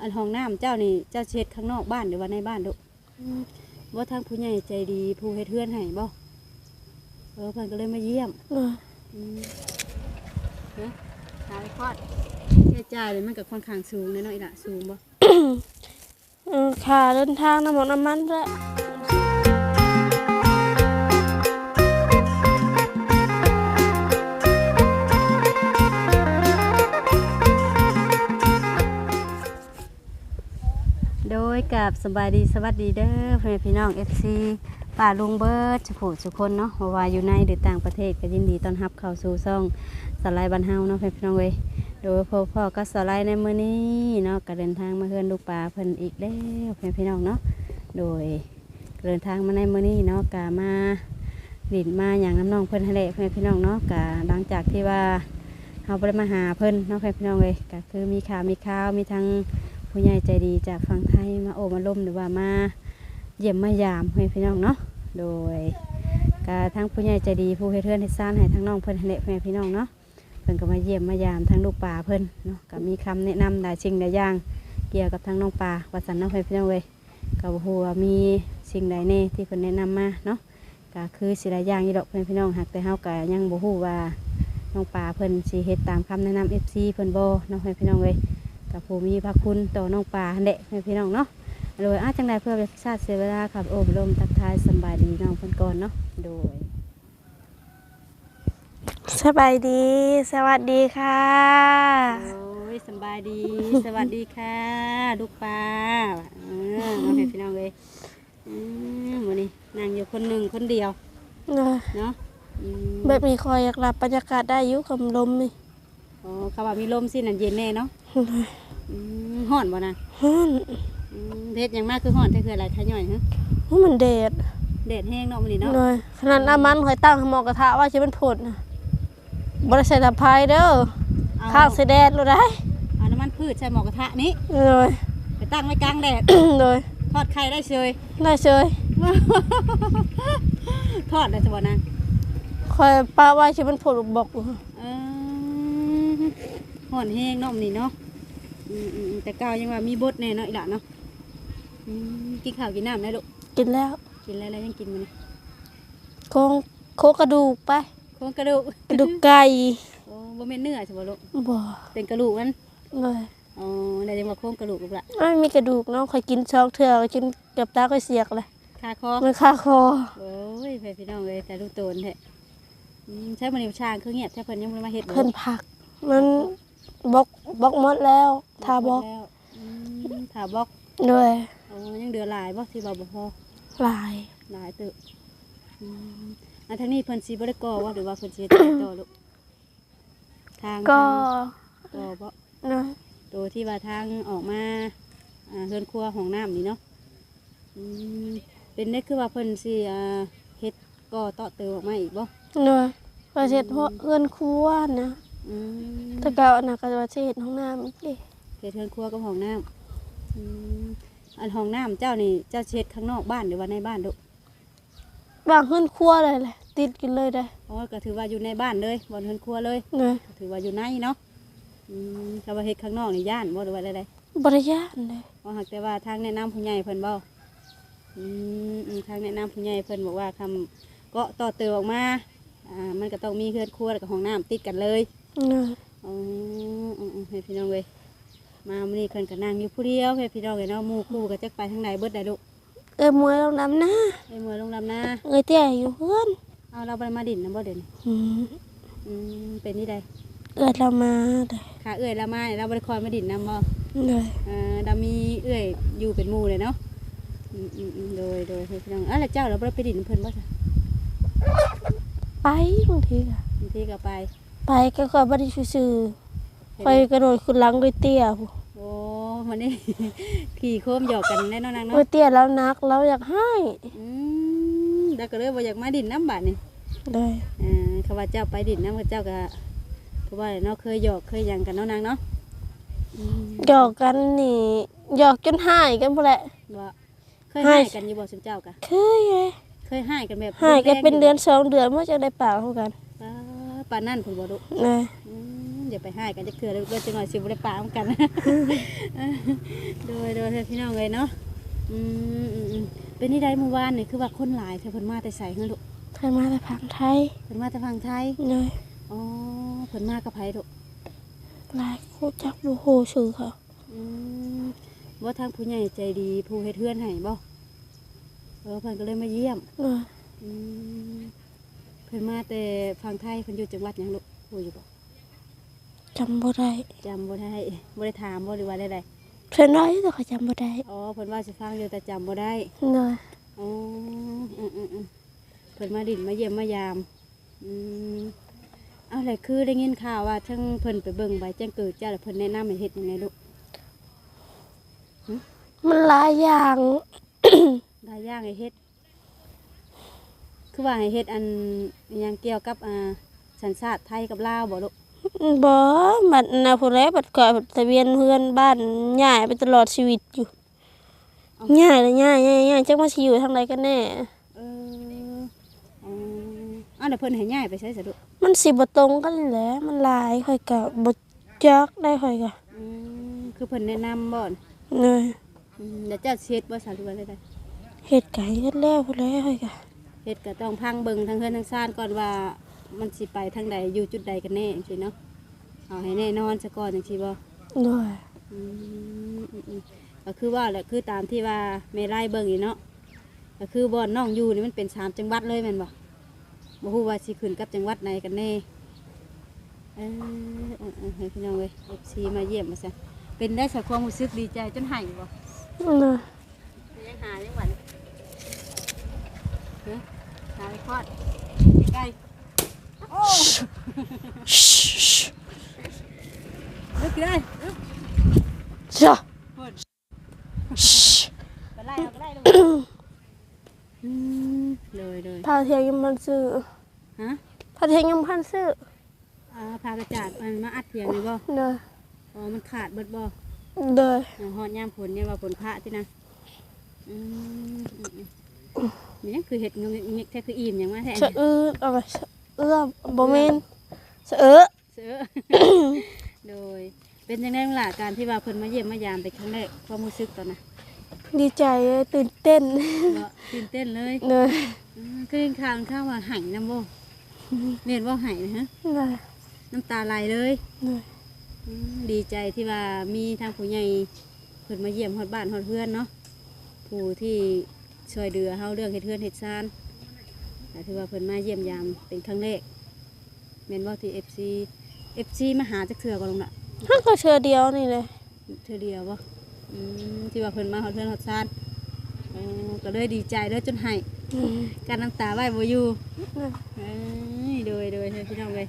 อันห้องน้ำเจ้านี่เจ้าเช็ดข้างนอกบ้านหรือว่าในบ้านลูกว่าทางผู้ใหญ่ใจดีผู้เฮ็ดเทือนให้บ่เออเพิ่นก็เลยมาเยี่ยมโดยอืมเฮ้ยหาไปคลอดแค่จ่ายเลยมันก็ค่อนข้างสูงเลยเนาะอีหละสูงบ่เออค่าเดินทางน้ำมันน้ำมันด้ว ยกับสบายดีสวัสดีเด้อเพื่อนพี่น้อง FC ป่าลุงเบิร์ดสุขสุคนเนาะว่าอยู่ในหรือต่างประเทศก็ยินดีต้อนรับเข้าสู่ซ่องสไลด์บันเฮาเนาะเพื่อนพี่น้องเว้ยโดยพ่อพ่อก็สไลด์ในมื้อนี้เนาะก็เดินทางมาเฮือนลูกปลาเพิ่นอีกแล้วเพื่อนพี่น้องเนาะโดยเดินทางมาในมื้อนี้เนาะกามาดินมาอย่างน้ำน้องเพิ่นให้แหลเพื่อนพี่น้องเนาะกาหลังจากที่ว่าเฮาได้มาหาเพิ่นเนาะเพื่อนพี่น้องเว้ยก็คือมีข่าวมีข่าวมีทั้ง ผู้ใหญ่ใจดีจากฝั่งไทยมาโอบมาล่มหรือว่ามาเยี่ยมมายามให้พี่น้องเนาะโดยกาทั้งผู้ใหญ่ใจดีผู้ให้เทือนให้ซ่านให้ทั้งน้องเพิ่นเละให้พี่น้องเนาะเพิ่นก็มาเยี่ยมมายามทั้งลูกป่าเพิ่นเนาะก็มีคำแนะนำหลายสิ่งหลายอย่างเกี่ยวกับทั้งน้องป่าวัดสันน้องให้พี่น้องเว้ยก็บ่ฮู้ว่ามีสิ่งใดแน่ที่เพิ่นแนะนำมาเนาะก็คือสิหลายอย่างอยู่ดอกเพิ่นพี่น้องหากแต่เฮาก็ยังบ่ฮู้ว่าน้องป่าเพิ่นสิเฮ็ดตามคำแนะนำ FC เพิ่นบ่เนาะให้พี่น้องเว้ย กับผู้มีพระคุณต่อน้องปลาหั่นแหละให้พี่น้องเนาะโดยอาจังใดเพื่อเป็นชาติเสียเวลาขับโอบรมทักทายสำบายดีน้องเพิ่นก่อนเนาะโดยสบายดี สวัสดีค่ะ โอ้ยสำบายดี สวัสดีค่ะลูกปลาเออน้องให้พี่น้องเลยอืมวันนี้นั่งอยู่คนหนึ่งคนเดียวเนอะเนาะอืมแบบมีคอยอยากรับบรรยากาศได้อยุคำลมนี่อ๋อเขาว่ามีลมสินั่นเย็นแน่เนาะ อืมห่อนบ่นะฮึ่นอืมเพชรยังมากคือห่อนแต่คืออะไรขย่อยฮะว่ามันเดดแดดแห้งเนาะมันนี่เนาะเลยขนาดน้ำมันคอยตั้งหมอกระทะว่าจะเป็นผลนะบริษัทพายเด้อเอาข้างเสแดดรู้ได้เอาน้ำมันพืชใส่หมอกระทะนี้เลยไปตั้งไว้กลางแดด เลยทอดไข่ได้เชยได้เชยทอดได้สบนะคอยป้าว่าจะเป็นผลบอกอยู่เออ ห่อนแห้งเนาะมันนี่เนาะอืมอืมอืมแต่เก่ายังว่ามีบดแน่เนาะอีหล่ะเนาะอืมกินข้าวกินน้ำได้ลูกกินแล้ว กินอะไรแล้วยังกินมันโครงโคกระดูกไปโครงกระดูกกระดูกไก่โอ้บ่แม่นเนื้อใช่บ่ลูกบ่เป็นกระดูกมันเลยอ๋อได้จังว่าโครงกระดูกลูกละไม่มีกระดูกเนาะคอยกินช่องเถื่อคอยกินเกือบตาก็เสียกเลยคาคอมันคาคอโอ้ยไปพี่น้องเลยแต่ลูกโตนแท้อืมใช้มันนิ้วช่างคือเงียบใช้เพิ่นยังบ่ได้มาเฮ็ดบ่เพิ่นผักมัน บล็อกบล็อกหมดแล้วทาบล็อกแล้วอืมทาบล็อกด้วยโอ้ยังเดือหลายบ่ที่บ่บ่พอลายหลายตึกอืมอันทางนี้เพิ่นสิบ่ได้ก่อว่าหรือว่าเพิ่นสิต่อต่อลูกทางก็ทางต่อบ่นะตัวที่ว่าทางออกมาอ่าเฮือนครัวห้องน้ำนี่เนาะอืมเป็นได้คือว่าเพิ่นสิอ่าเฮ็ดก่อต่อเติมออกมาอีกบ่ด้วยประเทศเพราะเอื้อนครัวนะ อืมแต่ก็อันนะก็ประเทศห้องน้ำอีกดิเฮ็ดเฮือนครัวกับห้องน้ำอืมอันห้องน้ำเจ้านี่เจ้าสิเฮ็ดข้างนอกบ้านหรือว่าในบ้านลูกบางเอื้อนครัวเลยแหละติดกันเลยได้อ๋อก็ถือว่าอยู่ในบ้านเลยบ่เฮือนครัวเลยนะถือว่าอยู่ในเนาะอืมถ้าว่าเฮ็ดข้างนอกนี่ย่านบ่หรือว่าอะไรบริยานเลยๆว่าหากแต่ว่าทางแนะนำผู้ใหญ่เพิ่นบ่อืมอืมทางแนะนำผู้ใหญ่เพิ่นบอกว่าคำเกาะต่อเติมออกมาอ่ามันก็ต้องมีเฮือนครัวแล้วก็ห้องน้ำติดกันเลยนะ อ๋ออืมๆให้พี่น้องเว้ยมามื้อนี้เพิ่นก็นั่งอยู่ผู้เดียวให้พี่น้องเว้ยเนาะหมู่คู่ก็จักไปทางใดเบิดได้ลูกเอ้ยมวยลงน้ำนะไอ้มือลงลำนาเอ้ยเตี้ยอยู่เพื่อนเอาเราไปมาดินนะบ่เด่นอืมอืมเป็นนี่ใดเอ้ยเรามาเลยขาเอื้อยละมาเราบ่ได้คอยมาดินนำบ่ เลยอ่าเรามีเอื้อยอยู่เป็นหมู่เลยเนาะอืมอืมอืมโดยโดยให้พี่น้องอะแล้วเจ้าเราบ่ได้ไปดินเพิ่นบ่จ้ะไปบางทีก็บางทีก็ไป ไปก็คอยบริสุทธิ์คอยกระโดดขึ้นหลังด้วยเตี้ยผู้โอ้วันนี้ขี่โคมหยอกกันแน่นอนนางด้วเนาะยเตี้ยแล้วนักแล้วอยากให้อืมแล้วก็เลยบ่อยากมาดินน้ำบาดนี่เลยอ่าเขาว่าเจ้าไปดินน้ำกับเจ้าก็เพราะว่าเนาะเคยหยอกเคยหยังกันเนาะนางเนาะอืมหยอกกันนี่หยอกจนหายกันพอแหละ บ่เคยให้ ให้กันอยู่บ่ซุมเจ้ากะเคยเลยเคยให้กันแบบหายกันเป็นรุเดือนสองเดือนเมื่อจะได้ปากเท่ากัน ป้าปานนั่นผมบ่ดุนะอืมอย่าไปให้กันจะเถื่อเลยก็จะหน่อยสิบ่ได้ปะเหมือนกันโดยโดยเธอพี่น้องเลยเนาะอืมอืมอืมเป็นนี่ได้เมื่อวานนี่คือว่าคนหลายเธอเพิ่นมาแต่ใส่เฮือลูกเคยมาแต่ผังไทยเพิ่นมาแต่ฝั่งไทยเลยอ๋อเพิ่นมากับไผลูกหลายคู่จักบูโฮชื่อเขาอืมว่าทางผู้ใหญ่ใจดีผู้เฮ็ดเฮือนให้บ่เออเพิ่นก็เลยมาเยี่ยมเลยอืมเพิ่นมาแต่ฝั่งไทยเพิ่นอยู่จังหวัดหยังลูกรู้อยู่บ่จำบ่ได้จำบ่ได้บ่ได้ถามบ่หรือว่าได้เพื่อนน้อยแต่เขาจำบ่ได้ๆอ๋อเพิ่นว่าสิฟังอยู่แต่จำบ่ได้เลยอ๋ออืมอืมอืมเพิ่นมาดินมาเยี่ยมมายามอืมเอาอะไรคือได้ยินข่าวว่าทั้งเพิ่นไปเบิ่งใบแจ้งเกิดจ้าแล้วเพิ่นแนะนำให้เฮ็ดยังไงลูกมันหลายอย่างได้ย่างให้เฮ็ด คือว่าให้เฮ็ดอันอิหยังเกี่ยวกับอ่าสัญชาติไทยกับลาวบ่ลูกบ่บัดนะผู้ใดบัดก่อยบัดทะเบียนเพื่อนบ้านย้ายไปตลอดชีวิตอยู่ย้ายแล้วย้ายย้ายย้ายจักมาสิอยู่ทางใดกันแน่ เอออ๋ออ้าวแล้วเพิ่นให้ย้ายไปใช้ซะลูกมันสิบ่ตรงกันแหละมันหลายค่อยก็บ่จักได้ค่อยก็อืมคือเพิ่นแนะนำบ่นเลยอืมแล้วเจ้าสิเฮ็ดบ่สาธุว่าได้ใดเฮ็ดไก่กันแล้วผู้ใดค่อยก็ เฮ็ดก็ต้องพังเบิ่งทั้งเฮือนทั้งซ่านก่อนว่ามันสิไปทางใดอยู่จุดใดกันแน่จังซี่เนาะเอาให้แน่นอนซะก่อนจังซี่บ่เลยอืมอืมอืมก็คือว่าแหละคือตามที่ว่าแม่ไล่เบิ่งอยู่เนาะก็คือบ่อนน้องอยู่นี่มันเป็นสามจังหวัดเลยแม่นบ่บ่ฮู้ว่าสิขึ้นกับจังหวัดไหนกันแน่เออเออเออให้พี่น้องเว้ย FC มาเยี่ยมมาซะเป็นได้สักความรู้สึกดีใจจนไหายบ่เลยยังหายังหวันเฮ้ย หาไปทอดไก่โอ้ลึกเลยลึกจ้ะพุ่นไปไล่เราก็ได้ลูกอืมเลยเลยพาเที่ยวยังมันซื้อฮะพาเที่ยวยังพันซื้ออ่าพากระจาดมันมาอัดเถียงเลยบ่เลยอ๋อมันขาดเบิดบ่เลยอ่าฮอดยามผลเนี่ยว่าผลพระที่นะอืมอืมอืม นี่ยังคือเห็ดเงงเงแท้คืออิ่มอย่างว่าแท้สะอื้อเอาไปสะเอื้อมบ่แม่นสะเอื้อเสือโดย เป็นยังไงบ้างล่ะการที่ว่าเพิ่นมาเยี่ยมมายามเป็นครั้งแรกความรู้สึกตอนน่ะดีใจเลยตื่นเต้นบ่ตื่นเต้นเลยเลยอืมคือข่าวข่าวว่าหายน้ำบ่เมียนว่าหายนะฮะเลยน้ำตาไหลเลยเลยอืมดีใจที่ว่ามีทางผู้ใหญ่เพิ่นมาเยี่ยมฮอดบ้านฮอดเพื่อนเนาะผู้ที่ ช่วยเดือเฮาเรื่องเฮ็ดเฮือนเฮ็ดซานแต่ถือว่าเพิ่นมาเยี่ยมยามเป็นครั้งแรกแม่นว่าที่ FC FC มาหาจักเทื่อก็ลงละฮักก็เชือเดียวนี่เลยเธอเดียวบ่อืมที่ว่าเพิ่นมาฮอดเพื่อนฮอดซานเออก็เลยดีใจเลยจนให้การน้ำตาไหวบ่อยู่เอ้ยโดยโดยเฮ้ยพี่น้องเลย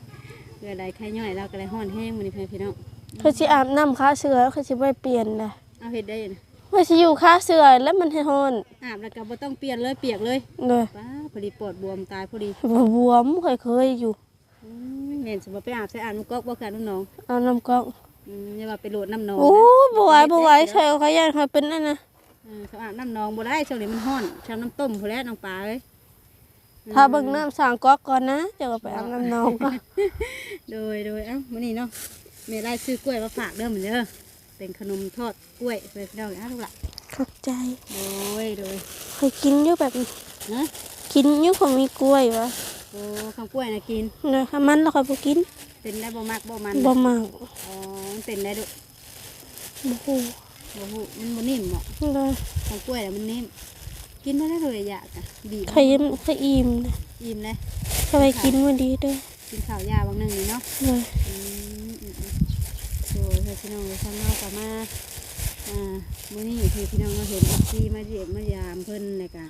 เพื่อใดใครย่อยเราก็เลยฮ้อนแห้งมื้อนี้เพื่อนพี่น้องเขาสิอาบน้ำค้าเสือแล้วเขาสิไปเปลี่ยนเลยเอาเฮ็ดได้นะ ว่าสิอยู่ค้าเสือแล้วมันให้ฮ้อนอาบแล้วก็บ่ต้องเปลี่ยนเลยเปียกเลยเลยป้าพอดีปอดบวมตายพอดีบ่บวมเคยเคยอยู่อืมแม่นสิบ่ไปอาบใส่อาบน้ำก๊อกบ่ค่ะน้องเอาน้ำก๊อกๆอืมอย่าว่าไปโหลดน้ำหนองโอ้ยนะบ่ไหวบ่ไหวใส่เขาย่านเขาเป็นนั่นนะเออเขาอาบน้ำหนองบ่ได้ช่วงนี้มันร้อนช่างน้ำต้มพุ่นแหล้วน้องปลาเอ้ยถ้าเบิ่งน้ำสางก๊อกก่อนนะเดี๋ยวก็ไปอาบน้ำนองก่อนโดยโดยเอ้ามื้อนี้เนาะแม่ได้ซื้อกล้วยมาฝากเด้อเหมือนเด้อ เป็นขนมทอดกล้วยเพื่อนพี่น้องนะลูกหล่ะขอบใจโดยโดยเคยกินอยู่แบบนะกินอยู่ของมีกล้วยวะโอ้ข้าวกล้วยนะกินเนยมันแล้วค่อยบ่กินเป็นได้บ่มักบ่มันบ่มากอ๋อมันเป็นได้ดุบ่ฮู้บ่ฮู้มันบ่นิ่มเหมาะเลยข้าวกล้วยแล้วมันนิ่ม กินบ่ได้เลยอยากอะบีบเคยยิ้มเคยอิ่มนะอิ่มเลยเคยกินมื้อดีเด้อกินข้าวยาบางหนึงนี่เนาะเลย อืมอืมอืมโอ้ยเฮ้ย พี่น้องเลยข้างนอกกลับมาอ่ามื้อนี้คือพี่น้องเราเห็นที่มาเยี่ยมมายามเพิ่นเลยกะ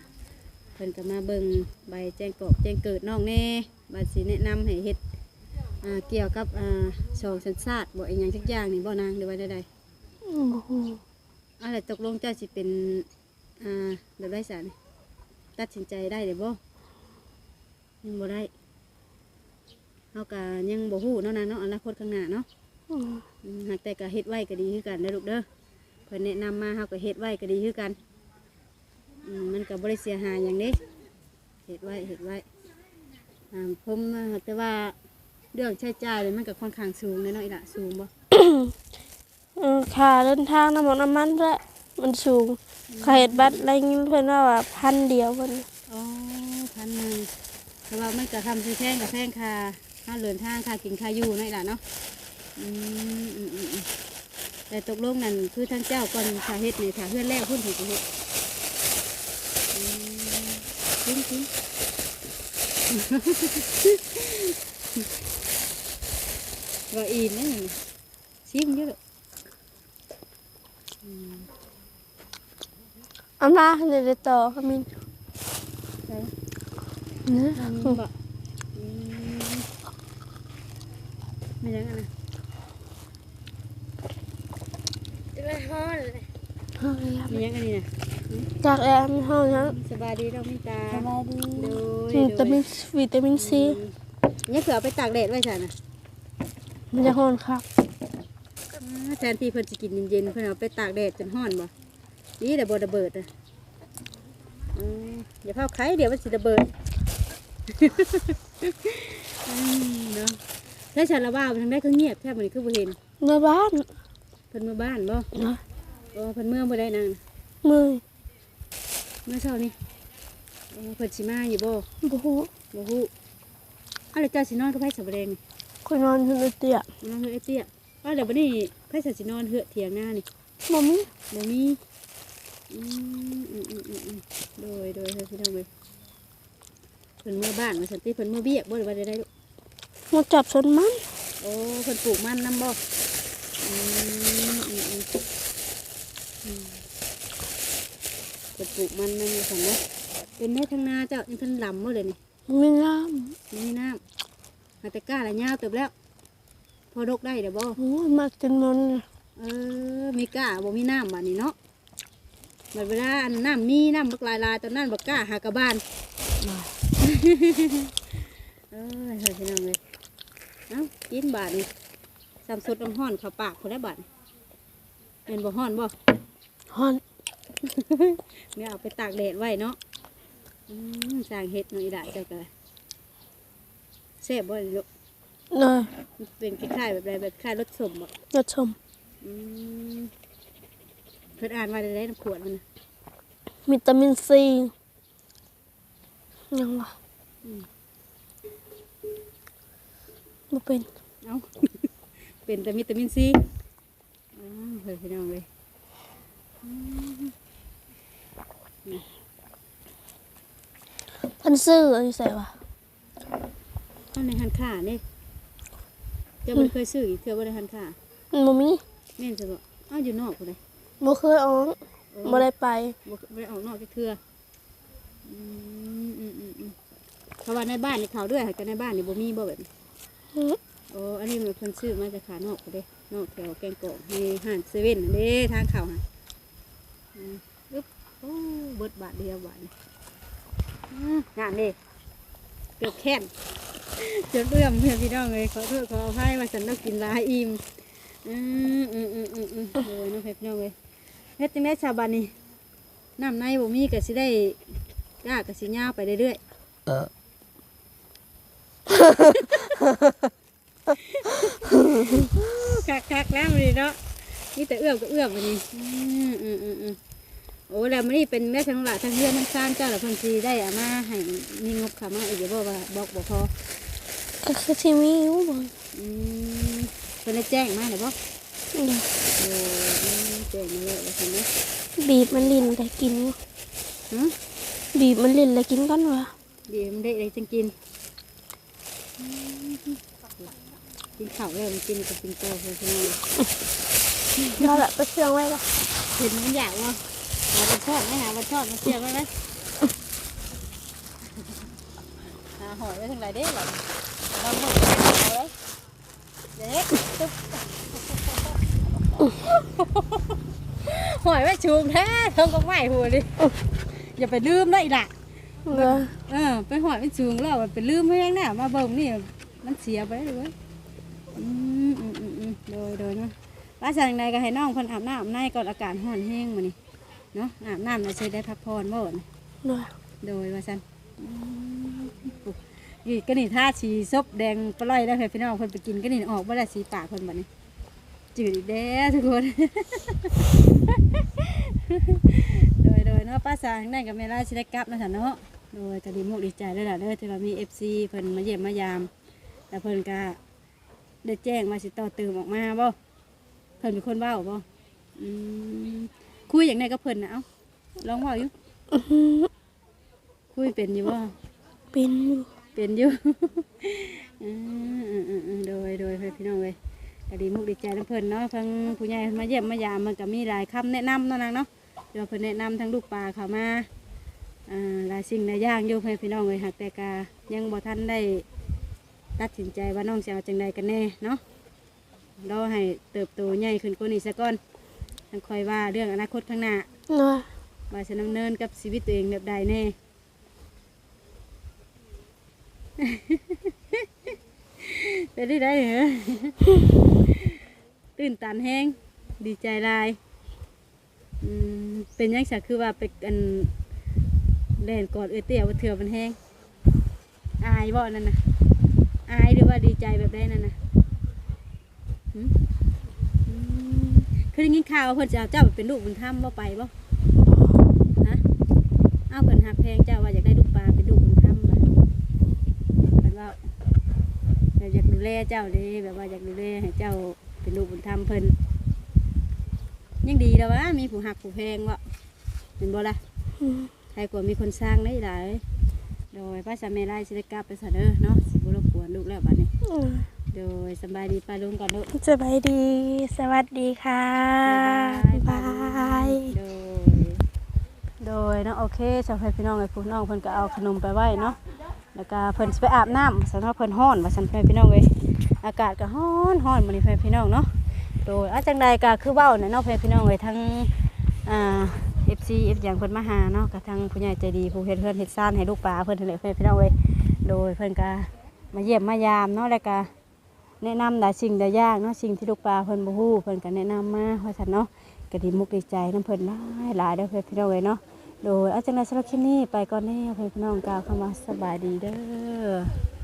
เพิ่นก็มาเบิ่งใบแจ้งกอบแจ้งเกิดน้องแน่บาสิแนะนำให้เฮ็ดอ่าเกี่ยวกับอ่าสองสัญชาติบ่อีหยังสักอย่างนี่บ่นางหรือว่าใดๆอะไรตกลงเจ้าสิเป็นอ่าแบบไรสันตัดสินใจได้หรือบ่ยังบ่ได้เฮาก็ยังบ่ฮู้เนาะนางเนาะอนาคตข้างหน้าเนาะ หากแต่ก็เฮ็ดไว้ก็ดีคือกันเด้อลูกเด้อเพิ่นแนะนำมาเฮาก็เฮ็ดไว้ก็ดีคือกันอืมมันก็บ่ได้เสียหายหยังเด้เฮ็ดไว้เฮ็ดไว้อ่าผมว่าแต่ว่าเรื่องใช้จ่ายเลยมันก็ค่อนข้างสูงเลยเนาะอีหละสูงบ่เออค่าเดินทางน้ำมันน้ำมันด้วยมันสูงค่าเห็ดบัตรอะไรเงี้ยเพื่อนว่าว่าพันเดียวเพิ่นอ๋อพันหนึ่งแต่ว่ามันก็ทำซื้อแพงกับแพงค่าค่าเดินทางค่ากินค่าอยู่เนาะอีหละเนาะ อืมอืมอืมอืมแต่ตกลงนั่นคือทางเจ้าก่อนสาเหตุในสาเพื่อนแรกพุ่นถึงจะเฮ็ดอืมจริงจริงว่าอีนนั่นนี่ชิมเยอะอำลาเดี๋ยวได้ต่อขมิ้นใช่เนื้ออันนี้บ่อืมไม่ยังไงนะ ไม่ฮ้อนเลยไม่ยังอันนี้นะจากแอร์มันห้องยังสบายดีเราไม่ตาสบายดีโดยวิตามินวิตามินซีเนี่ยคือเอาไปตากแดดไว้จ้ะนะมันจะฮ้อนครับอ่าแทนที่เพิ่นจะกินเย็นๆเพิ่นเอาไปตากแดดจนห้อนบ่นี่แต่บ่ระเบิดอะอืมอย่าเผาไข่เดี๋ยวมันสิระเบิดอืมเนาะแล้วฉันละว่ามันทางได้คือเงียบแทบมันคือบ่เห็นเมื่อบ้าน เพิ่นมาบ้านบ่นะโอ้เพิ่นเมื่อบ่ได้นางมือเมื่อเช้านี่โอ้เพิ่นสิมาอยู่บ่บูฮูบ่ฮู้อ้าวแล้วเจ้าสินอนกับไผสับแดงนี่คนนอนอยู่ในเตียงมานอนเฮือไอ้เตี้ยอ้าวเดี๋ยวบัดนี้ไผสัสินอนเฮือเถียงหน้านี่บ่มีบ่มีอืมอืมอืมอืมอืมโดยโดยเธอพี่น้องเว้ยเพิ่นเมื่อบ้านมาสันติเพิ่นเมื่อเบียกบ่ได้ว่าได้ได้ลูกมาจับชนมันโอ้เพิ่นปลูกมันนํบ่อืมอืมอืม อืมเพิ่นปลูกมันนั่นอยู่ซั่นเนาะเป็นได้ทางนาเจ้ายังเพิ่นลำบ่เลยนี่มีน้นี่น้ำมาแต่ก้าละยาวเติบแล้ว พอดกได้เดี๋ยวบ่ำโอ้ยมากินมันเลยเออมีก้าบ่มีน้ำบัดนี้เนาะบัดเวลาอันน้ำมีน้ำบักลายลายๆตอนนั้นบักก้าหากระบานเออเฮ้ยพี่น้องเลยเอ้ากินบาดนี่ซ้ำสดน้ำห้อนเข้าปากคนได้บาดนี่เป็นบ่ห้อนบ่ ฮ้อนไม่เอาไปตากแดดไว้เนาะอืมสร้างเห็ดหน่อยได้เจ้าก็แซ่บบ่ลูกเลยมันเป็นคล้ายๆแบบไรแบบคล้ายรสสมบ่จะชมอืมเพิ่นอ่านว่าได้ได้น้ำขวดมันนะวิตามินซียังวะบ่เป็น เอ้า เป็นแต่วิตามินซีอ้าวเฮ้ยพี่น้องเลยเพันซื้ออันนี้ใส่วะเข้าในหันขาเนี่ยเจ้าบ่เคยซื้ออีกเทื่อบ่ได้หันขามันบ่มีแม่นจะบ่อ้าวอยู่นอกพุ่นเลยบ่เคยเออกบ่ได้ไปบ่บ่ได้ออกนอกจักเทื่ออืมอืมอืมอืมเพราะว่าในบ้านนี่เขาด้วยค่ะแต่ในบ้านนี่บ่มีบ่แบบนี้อื้อโอ้อันนี้มันเพิ่นซื้อมาจากขานอกพุ่นเด้นอกแถวแกงกอกในห้างเซเว่นนั่นเด้ทางเข้าหั่น อืมอึ๊บโอ้เบิดบาทเดียวบาทนี่อ่างานเด้เกือบแค้นจนเอื้อมเพื่อนพี่น้องเลยขอโทษขออภัยว่าฉันต้องกินหลายอิ่มอืมอืมอืมอืมอืมโอ้ยน้องเพชรพี่น้องเลยเฮ็ดจังได๋ชาวบ้านนี่น้ำในบ่มีก็สิได้ยากก็สิยาวไปเรื่อยๆคักคักๆแล้วมันนี่เนาะ นี่แต่เอื้อมก็เอื้อมมันนี่อืมอืมอืมอืมโอ้แล้วมันนี่เป็นแม่ทั้งหลายทั้งเพื่อนทั้งซ่านเจ้าหรือเพิ่นสิได้เอามาให้มีงบเข้ามาอีกบ่ว่าบอกบ่พอก็คือที่มีอยู่บ่อืมเพิ่นได้แจ้งมาหรือบ่นี่โอ้ยแจ้งมาแล้วว่าซั่นเนาะบีบมันลิ้นได้กินอยู่ฮะบีบมันลิ้นได้กินกันวะเดี๋ยวมันได้อะไรจังกินอืมกินข้าวแล้วมันกินกับกินเต้าเพิ่นเพิ่นเอา เราละไปเชื่องไว้ละเห็นมันอยากว่าหาวันทอดไหมหาวันทอดมาเสียบไว้ไหมหาหอยไว้ทางไหนเด้หรอเราหมดเอาเลยเด็กตุ๊บหอยไว้ชูงแท้ทงก็ไม่หัวดิอย่าไปลืมนะอีหล่ะเงอเออไปหอยมันสูงแล้วมันไปลืมไม่ยังน่ะมาเบิ่งนี่มันเสียไปแล้วเลยอืมอืมอืมอืมโดยโดยเนาะ ว่าสั่งใดก็ให้น้องเพิ่นอาบน้ำอาบในก่อนอากาศร้อนแห้งมานี่เนาะอาบน้ำแล้วใช้ได้พักผ่อนบ่นี่เงอโดยว่าสั่นอืมปุ๊บอีกก็นี่ท่าสีซบแดงปล่อยได้วเพื่อนพี่น้องเพิ่นไปกินก็นี่ออกบ่ได้สีปากเพิ่นบัดนี้ จืดอีกเด้อทุกคน โดยโดยเนาะป้าสางนั่นกับเมล่าชิได้กลับนะสันเนาะโดยก็ดีมุกดีใจด้วยล่ะเด้อที่ว่ามีเอฟซีเพิ่นมาเยี่ยมมายาม แต่เพิ่นก็ได้แจ้งว่าสิต่อเติมออกมาบ่ เพิ่นเป็นคนเว้าบ่อืมคุยอย่างไรก็เพิ่นนะเอ้าลองเว้าอยู่อื้อหือคุยเป็นอยู่บ่เป็นอยู่เป็นอยู่ อืมอืมอืมอืมโดยโดยเพื่อนพี่น้องเลยก็ดีมุกดีใจน้ำเพิ่นเนาะทั้งผู้ใหญ่มาเยี่ยมมายามมันก็มีหลายคำแนะนำเนาะนางเนาะเดี๋ยวเพิ่นแนะนำทั้งลูกปลาเขามาอ่าหลายสิ่งหลายอย่างอยู่เพื่อนพี่น้องเลยหากแต่กายังบ่ทันได้ ตัดสินใจว่าน้องจะเอาจังใดกันแน่เนาะ รอให้เติบโตใหญ่ขึ้นกว่านี้ซะก่อนทั้งคอยว่าเรื่องอนาคตข้างหน้าเนาะว่าจะดำเนินกับชีวิตตัวเองแบบใดแน่ เป็นได้ได้เหรอ ตื่นตันแห้งดีใจหลายอืมเป็นยังไงคือว่าไปกันแล่นกอดเอื้อเตี้ยว่าเถื่อมันแห้งอายบ่นั่นนะอายหรือว่าดีใจแบบได้นั่นนะหึอืม คือได้ยินข่าวว่าเพิ่นจะเอาเจ้าเป็นลูกบุญธรรมบ่าไปบ่ฮะเอ้าเพิ่นหักแพงเจ้าว่าอยากได้ลูกปลาเป็นลูกบุญธรรมบ่เพิ่นว่าอยากดูแลเจ้าเด้แบบว่าอยากดูแลให้เจ้าเป็นลูกบุญธรรมเพิ่นยังดีแล้ววะมีผู้หักผู้แพงวะเป็นบ่ล่ะใครกว่ามีคนสร้างได้หลายโดยป้าสามีไล่สิได้กลับไปซะเด้อเนาะสิบ่รบกวนลูกแล้วบัดนี้ โดยสำบายดีป้าลุงก่อนลูกสบายดี สวัสดีค่ะบาย โดย โดยเนาะโอเคชาวพี่น้องไอ้พี่น้องเพิ่นก็เอาขนมไปไว้เนาะ แล้วก็เพิ่นสิไปอาบน้ำสำหรับเพิ่นฮ้อนว่าซั่นพี่น้องเอ้ยอากาศก็ฮ้อนฮ้อนมื้อนี้พี่น้องเนาะ โดยอาจังใดก็คือเว้าน่ะเนาะพี่น้องเอ้ยทั้งอ่า FC F อย่างเพิ่นมาหาเนาะกับทางผู้ใหญ่ใจดีผู้เฮ็ดเฮือนเฮ็ดซ่านให้ลูกปลาเพิ่นนั่นแหละพี่น้องเอ้ย โดยเพิ่นก็มาเยี่ยมมายามเนาะแล้วก็ แนะนำหลายสิ่งหลายอย่างเนาะสิ่งที่ลูกปลาเพิ่นบ่ฮู้เพิ่นก็แนะนำมาเพราะฉะนั้นเนาะก็ดีมุกดีใจนํเพิ่นหลายหลายเด้อพี่น้องเอ้ยเนาะโดยอาจารย์ในสำหรับคลิปนี้ไปก่อนแน่เพื่อนพี่น้องกล่าวคำว่าสบายดีเด้อ